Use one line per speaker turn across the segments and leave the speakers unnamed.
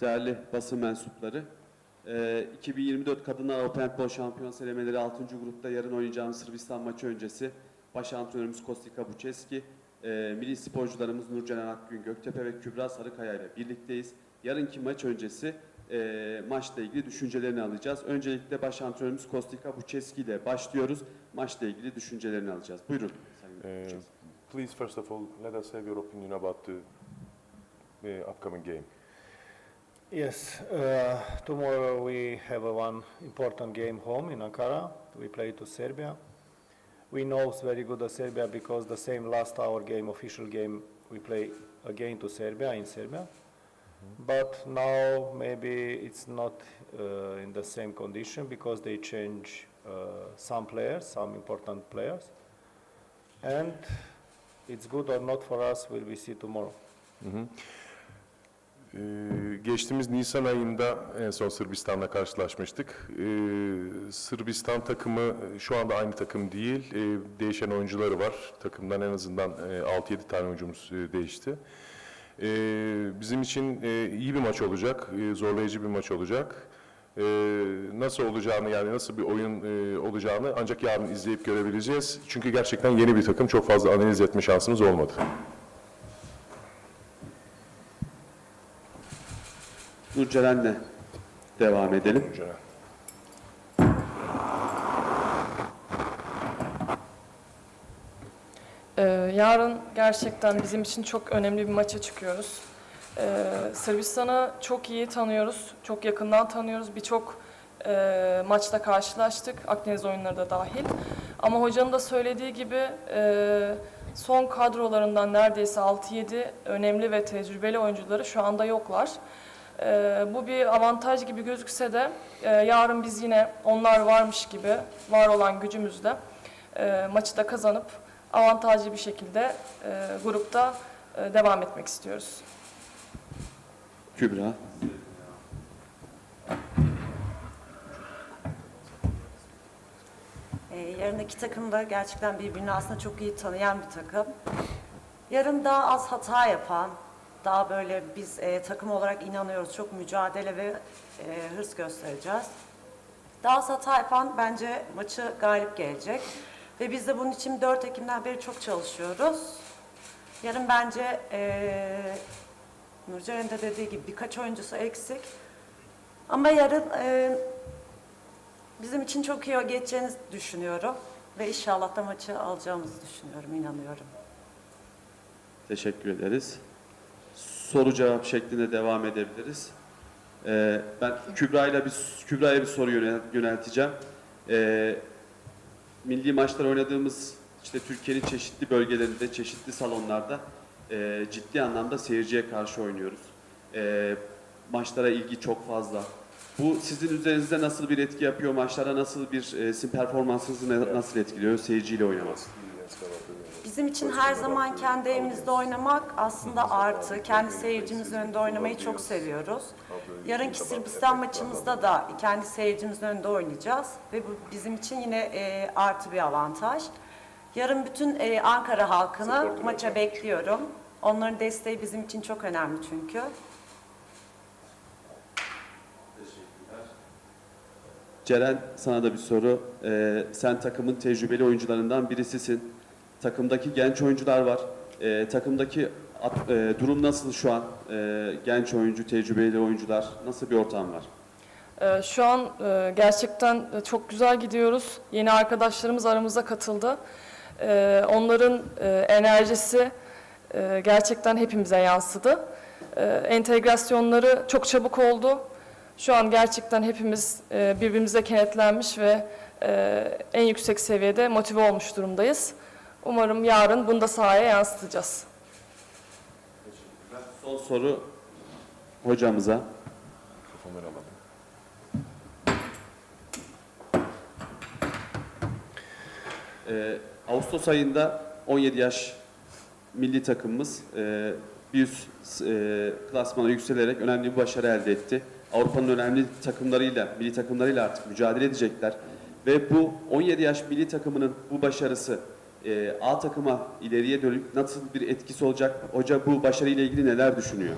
değerli basın mensupları. Ee, 2024 Kadınlar Avrupa Handball Şampiyonası elemeleri 6. grupta yarın oynayacağımız Sırbistan maçı öncesi baş antrenörümüz Kostika Buçeski, e, milli sporcularımız Nurceren Akgün Göktepe ve Kübra Sarıkaya ile birlikteyiz. Yarınki maç öncesi e, maçla ilgili düşüncelerini alacağız. Öncelikle baş antrenörümüz Kostika Buçeski ile başlıyoruz. Maçla ilgili düşüncelerini alacağız. Buyurun. Sayın
Uh,
Buçeski.
please, first of all, let us have your opinion about the, the upcoming game.
Yes, uh, tomorrow we have a one important game home in Ankara. We play to Serbia. We know it's very good of Serbia because the same last hour game, official game, we play again to Serbia in Serbia. But now maybe it's not uh, in the same condition because they change uh, some players, some important players. And it's good or not for us will we see tomorrow.
Ee, geçtiğimiz Nisan ayında en son Sırbistan'la karşılaşmıştık. Ee, Sırbistan takımı şu anda aynı takım değil. Ee, değişen oyuncuları var. Takımdan en azından e, 6-7 tane oyuncumuz e, değişti. Bizim için e, iyi bir maç olacak, e, zorlayıcı bir maç olacak. Nasıl olacağını yani nasıl bir oyun olacağını ancak yarın izleyip görebileceğiz. Çünkü gerçekten yeni bir takım çok fazla analiz etme şansımız olmadı.
Nurceren'le devam edelim.
Ceren.
Ee, yarın gerçekten bizim için çok önemli bir maça çıkıyoruz. Ee, Sırbistan'ı çok iyi tanıyoruz, çok yakından tanıyoruz. Birçok e, maçta karşılaştık, Akdeniz oyunları da dahil. Ama hocanın da söylediği gibi e, son kadrolarından neredeyse 6-7 önemli ve tecrübeli oyuncuları şu anda yoklar. Ee, bu bir avantaj gibi gözükse de e, yarın biz yine onlar varmış gibi var olan gücümüzle e, maçı da kazanıp avantajlı bir şekilde e, grupta e, devam etmek istiyoruz.
Kübra.
Ee, yarın iki takım da gerçekten birbirini aslında çok iyi tanıyan bir takım. Yarın daha az hata yapan, daha böyle biz e, takım olarak inanıyoruz, çok mücadele ve e, hırs göstereceğiz. Hata yapan bence maçı galip gelecek. Ve biz de bunun için 4 Ekim'den beri çok çalışıyoruz. Yarın bence e, Nurcan'ın da dediği gibi birkaç oyuncusu eksik. Ama yarın e, Bizim için çok iyi geçeceğini düşünüyorum ve inşallah da maçı alacağımızı düşünüyorum, inanıyorum.
Teşekkür ederiz. Soru cevap şeklinde devam edebiliriz. Ee, ben Kübra'yla bir Kübra'ya bir soru yönel- yönelteceğim. Ee, milli maçlar oynadığımız işte Türkiye'nin çeşitli bölgelerinde, çeşitli salonlarda e, ciddi anlamda seyirciye karşı oynuyoruz. Ee, maçlara ilgi çok fazla. Bu sizin üzerinizde nasıl bir etki yapıyor? Maçlara nasıl bir e, sizin performansınızı nasıl etkiliyor seyirciyle oynamak?
Bizim için her zaman kendi evimizde oynamak aslında artı. Kendi seyircimizin önünde oynamayı çok seviyoruz. Yarınki Sırbistan maçımızda da kendi seyircimizin önünde oynayacağız ve bu bizim için yine e, artı bir avantaj. Yarın bütün e, Ankara halkını maça bekliyorum. Onların desteği bizim için çok önemli çünkü.
Ceren sana da bir soru. Ee, sen takımın tecrübeli oyuncularından birisisin. Takımdaki genç oyuncular var. Ee, takımdaki at- e, durum nasıl şu an? Ee, genç oyuncu, tecrübeli oyuncular. Nasıl bir ortam var?
Ee, Şu an e, gerçekten e, çok güzel gidiyoruz. Yeni arkadaşlarımız aramıza katıldı. Ee, Onların e, enerjisi e, gerçekten hepimize yansıdı. Ee, Entegrasyonları çok çabuk oldu. Şu an gerçekten hepimiz e, birbirimize kenetlenmiş ve e, en yüksek seviyede motive olmuş durumdayız. Umarım yarın bunu da sahaya yansıtacağız.
Son soru hocamıza.
Mikrofonları alalım.
Ee, Ağustos ayında 17 yaş milli takımımız e, bir üst e, klasmana yükselerek önemli bir başarı elde etti. Avrupa'nın önemli takımlarıyla, milli takımlarıyla artık mücadele edecekler. Ve bu 17 yaş milli takımının bu başarısı e, A takıma ileriye dönük nasıl bir etkisi olacak? Hoca bu başarıyla ilgili neler düşünüyor?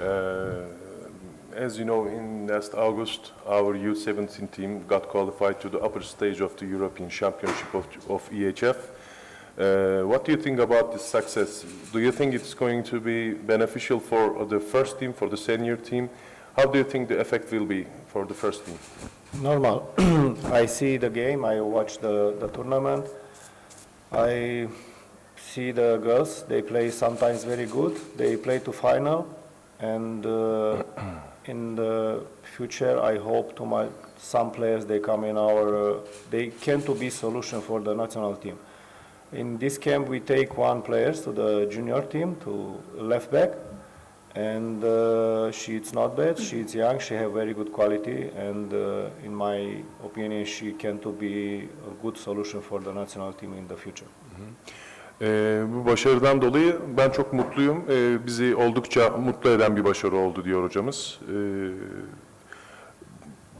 Uh, As you know, in last August, our U17 team got qualified to the upper stage of the European Championship of, of EHF. Uh, what do you think about this success? Do you think it's going to be beneficial for the first team, for the senior team? How do you think the effect will be for the first team?
Normal. I see the game, I watch the, the tournament. I see the girls, they play sometimes very good. They play to final. And uh, in the future, I hope to my, some players, they come in our, uh, they can to be solution for the national team. In this camp, we take one player to the junior team, to left back. And uh, she's not bad. She's young. She have very good quality, and uh, in my opinion, she can to be a good solution for the national team in the future.
Ee, bu başarıdan dolayı ben çok mutluyum. Ee, bizi oldukça mutlu eden bir başarı oldu diyor hocamız. Ee,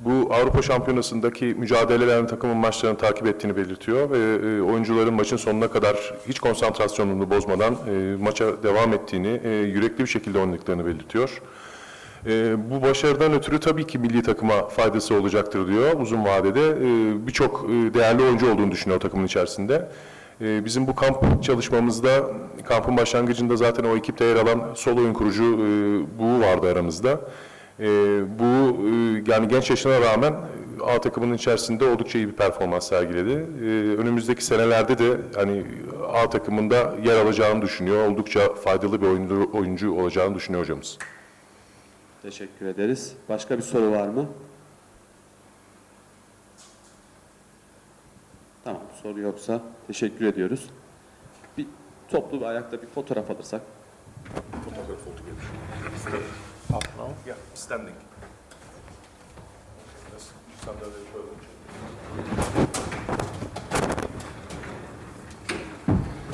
bu Avrupa Şampiyonası'ndaki mücadelelerin takımın maçlarını takip ettiğini belirtiyor ve e, oyuncuların maçın sonuna kadar hiç konsantrasyonunu bozmadan e, maça devam ettiğini, e, yürekli bir şekilde oynadıklarını belirtiyor. E, bu başarıdan ötürü tabii ki milli takıma faydası olacaktır diyor uzun vadede. E, Birçok e, değerli oyuncu olduğunu düşünüyor takımın içerisinde. E, bizim bu kamp çalışmamızda, kampın başlangıcında zaten o ekipte yer alan sol oyun kurucu e, bu vardı aramızda. E, bu yani genç yaşına rağmen e, A takımının içerisinde oldukça iyi bir performans sergiledi. E, önümüzdeki senelerde de hani A takımında yer alacağını düşünüyor. Oldukça faydalı bir oyuncu, oyuncu olacağını düşünüyor hocamız.
Teşekkür ederiz. Başka bir soru var mı? Tamam, soru yoksa teşekkür ediyoruz. Bir toplu bir ayakta bir fotoğraf alırsak.
Up now.
Yeah, standing.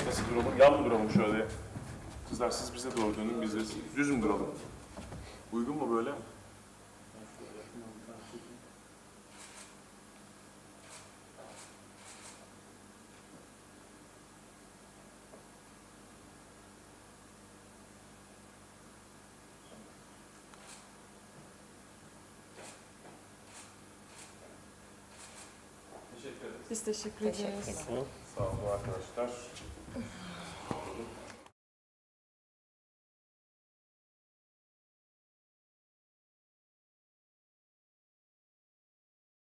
Nasıl duralım? Yan mı duralım şöyle? Kızlar siz bize doğru dönün, biz de düz mü duralım? Uygun mu böyle?
Biz teşekkür ederiz.
Sağ olun arkadaşlar.